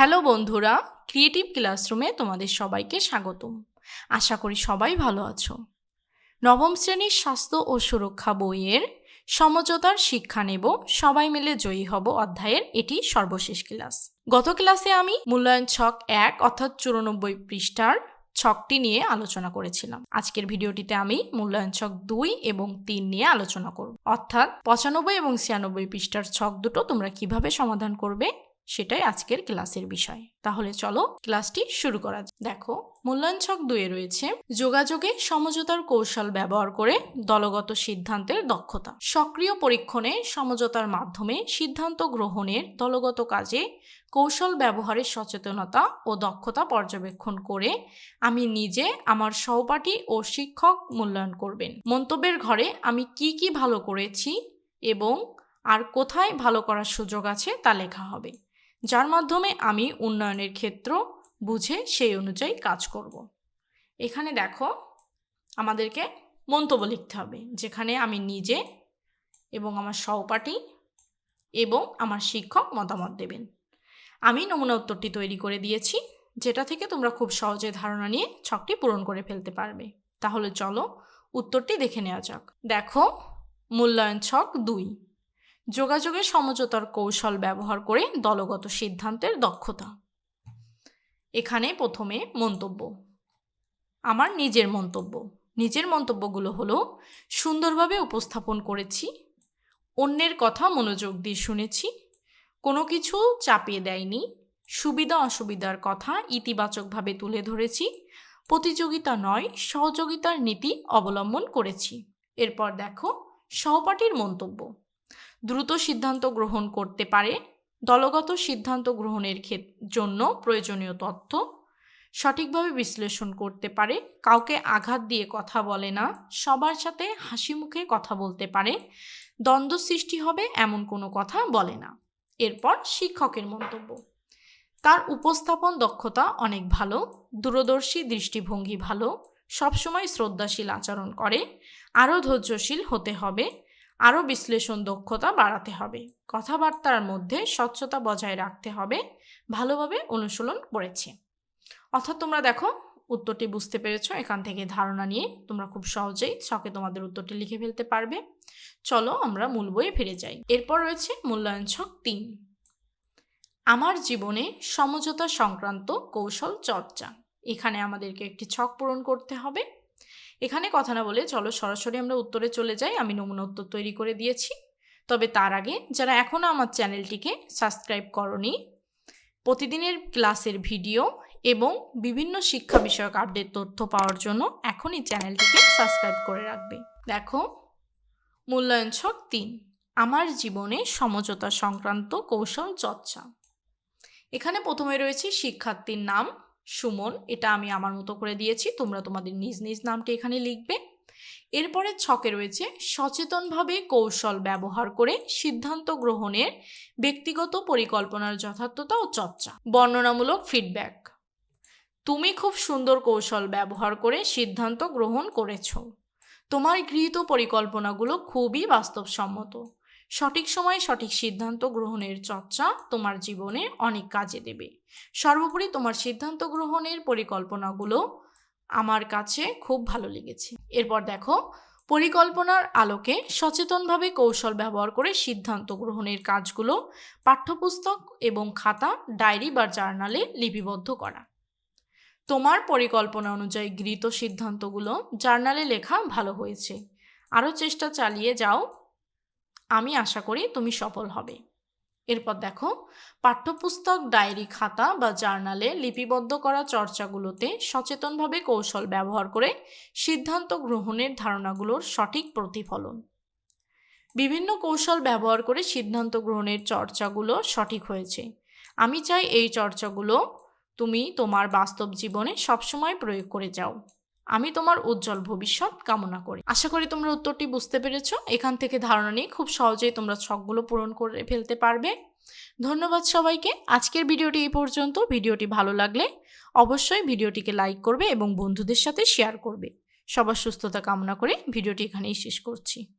Hello বন্ধুরা creative ক্লাসরুমে তোমাদের সবাইকে স্বাগতম। আশা করি সবাই ভালো আছো। নবম শ্রেণির স্বাস্থ্য ও সুরক্ষা বইয়ের সমঝোতার শিক্ষা নেব। সবাই মিলে জয়ী হব অধ্যায়ের এটি সর্বশেষ ক্লাস। গত ক্লাসে আমি মূল্যায়ন ছক এক অর্থাৎ চুরানব্বই পৃষ্ঠার ছকটি নিয়ে আলোচনা করেছিলাম। আজকের ভিডিওটিতে আমি মূল্যায়ন ছক দুই এবং তিন নিয়ে আলোচনা করব। অর্থাৎ পঁচানব্বই এবং ছিয়ানব্বই পৃষ্ঠার ছক দুটো তোমরা কীভাবে সমাধান করবে সেটাই আজকের ক্লাসের বিষয়। তাহলে চলো ক্লাসটি শুরু করা দেখো মূল্যায়ন ছক দুয়ে রয়েছে। যোগাযোগে সমঝোতার কৌশল ব্যবহার করে দলগত সিদ্ধান্তের দক্ষতা। সক্রিয় পরীক্ষণে সমঝোতার মাধ্যমে সিদ্ধান্ত গ্রহণের দলগত কাজে কৌশল ব্যবহারের সচেতনতা ও দক্ষতা পর্যবেক্ষণ করে আমি নিজে আমার সহপাঠী ও শিক্ষক মূল্যায়ন করবেন। মন্তব্যের ঘরে আমি কি কি ভালো করেছি এবং আর কোথায় ভালো করার সুযোগ আছে তা লেখা হবে। যার মাধ্যমে আমি উন্নয়নের ক্ষেত্র বুঝে সেই অনুযায়ী কাজ করব। এখানে দেখো আমাদেরকে মন্তব্য লিখতে হবে, যেখানে আমি নিজে এবং আমার সহপাঠী এবং আমার শিক্ষক মতামত দেবেন। আমি নমুনা উত্তরটি তৈরি করে দিয়েছি, যেটা থেকে তোমরা খুব সহজে ধারণা নিয়ে ছকটি পূরণ করে ফেলতে পারবে। তাহলে চলো উত্তরটি দেখে নেওয়া যাক। দেখো, মূল্যায়ন ছক দুই। যোগাযোগের সমঝোতার কৌশল ব্যবহার করে দলগত সিদ্ধান্তের দক্ষতা। এখানে প্রথমে মন্তব্য। আমার নিজের মন্তব্য। নিজের মন্তব্যগুলো হলো, সুন্দরভাবে উপস্থাপন করেছি, অন্যের কথা মনোযোগ দিয়ে শুনেছি, কোনো কিছু চাপিয়ে দেয়নি, সুবিধা অসুবিধার কথা ইতিবাচকভাবে তুলে ধরেছি, প্রতিযোগিতা নয়, সহযোগিতার নীতি অবলম্বন করেছি। এরপর দেখো, সহপাঠীর মন্তব্য। দ্রুত সিদ্ধান্ত গ্রহণ করতে পারে। দলগত সিদ্ধান্ত গ্রহণের জন্য প্রয়োজনীয় তথ্য সঠিকভাবে বিশ্লেষণ করতে পারে। কাউকে আঘাত দিয়ে কথা বলে না। সবার সাথে হাসি মুখে কথা বলতে পারে। দ্বন্দ্ব সৃষ্টি হবে এমন কোনো কথা বলে না। এরপর শিক্ষকের মন্তব্য। তার উপস্থাপন দক্ষতা অনেক ভালো। দূরদর্শী, দৃষ্টিভঙ্গি ভালো। সবসময় শ্রদ্ধাশীল আচরণ করে। আরও ধৈর্যশীল হতে হবে। আরও বিশ্লেষণ দক্ষতা বাড়াতে হবে। কথাবার্তার মধ্যে স্বচ্ছতা বজায় রাখতে হবে। ভালোভাবে অনুশীলন করেছে। অর্থাৎ তোমরা দেখো, উত্তরটি বুঝতে পেরেছ, এখান থেকে ধারণা নিয়ে তোমরা খুব সহজেই ছকে তোমাদের উত্তরটি লিখে ফেলতে পারবে। চলো আমরা মূল বইয়ে ফিরে যাই। এরপর রয়েছে মূল্যায়ন ছক তিন। আমার জীবনে সমঝোতা সংক্রান্ত কৌশল চর্চা। এখানে আমাদেরকে একটি ছক পূরণ করতে হবে। এখানে কথা না বলে চলো সরাসরি আমরা উত্তরে চলে যাই। আমি নমুনা উত্তর তৈরি করে দিয়েছি। তবে তার আগে যারা এখনও আমার চ্যানেলটিকে সাবস্ক্রাইব করনি, প্রতিদিনের ক্লাসের ভিডিও এবং বিভিন্ন শিক্ষা বিষয়ক আপডেট তথ্য পাওয়ার জন্য এখনই চ্যানেলটিকে সাবস্ক্রাইব করে রাখবে। দেখো, মূল্যায়ন ছক তিন, আমার জীবনে সমঝোতা সংক্রান্ত কৌশল চর্চা। এখানে প্রথমে রয়েছে শিক্ষার্থীর নাম সুমন, এটা আমি আমার মতো করে দিয়েছি, তোমরা তোমাদের নিজ নিজ নামটি এখানে লিখবে। এরপরে ছকে রয়েছে, সচেতনভাবে কৌশল ব্যবহার করে সিদ্ধান্ত গ্রহণের ব্যক্তিগত পরিকল্পনার যথার্থতা ও চর্চা। বর্ণনামূলক ফিডব্যাক তুমি খুব সুন্দর কৌশল ব্যবহার করে সিদ্ধান্ত গ্রহণ করেছ। তোমার গৃহীত পরিকল্পনাগুলো খুবই বাস্তবসম্মত। সঠিক সময়ে সঠিক সিদ্ধান্ত গ্রহণের চর্চা তোমার জীবনে অনেক কাজে দেবে। সর্বোপরি তোমার সিদ্ধান্ত গ্রহণের পরিকল্পনাগুলো আমার কাছে খুব ভালো লেগেছে। এরপর দেখো, পরিকল্পনার আলোকে সচেতনভাবে কৌশল ব্যবহার করে সিদ্ধান্ত গ্রহণের কাজগুলো পাঠ্যপুস্তক এবং খাতা, ডায়েরি বা জার্নালে লিপিবদ্ধ করা। তোমার পরিকল্পনা অনুযায়ী গৃহীত সিদ্ধান্তগুলো জার্নালে লেখা ভালো হয়েছে। আরও চেষ্টা চালিয়ে যাও। আমি আশা করি তুমি সফল হবে। এরপর দেখো, পাঠ্যপুস্তক, ডায়েরি, খাতা বা জার্নালে লিপিবদ্ধ করা চর্চাগুলোতে সচেতনভাবে কৌশল ব্যবহার করে সিদ্ধান্ত গ্রহণের ধারণাগুলোর সঠিক প্রতিফলন। বিভিন্ন কৌশল ব্যবহার করে সিদ্ধান্ত গ্রহণের চর্চাগুলো সঠিক হয়েছে। আমি চাই এই চর্চাগুলো তুমি তোমার বাস্তব জীবনে সবসময় প্রয়োগ করে যাও। আমি তোমার উজ্জ্বল ভবিষ্যৎ কামনা করি। আশা করি তোমরা উত্তরটি বুঝতে পেরেছ। এখান থেকে ধারণা নিয়ে খুব সহজেই তোমরা ছকগুলো পূরণ করে ফেলতে পারবে। ধন্যবাদ সবাইকে। আজকের ভিডিওটি এই পর্যন্ত। ভিডিওটি ভালো লাগলে অবশ্যই ভিডিওটিকে লাইক করবে এবং বন্ধুদের সাথে শেয়ার করবে। সবার সুস্থতা কামনা করে ভিডিওটি এখানেই শেষ করছি।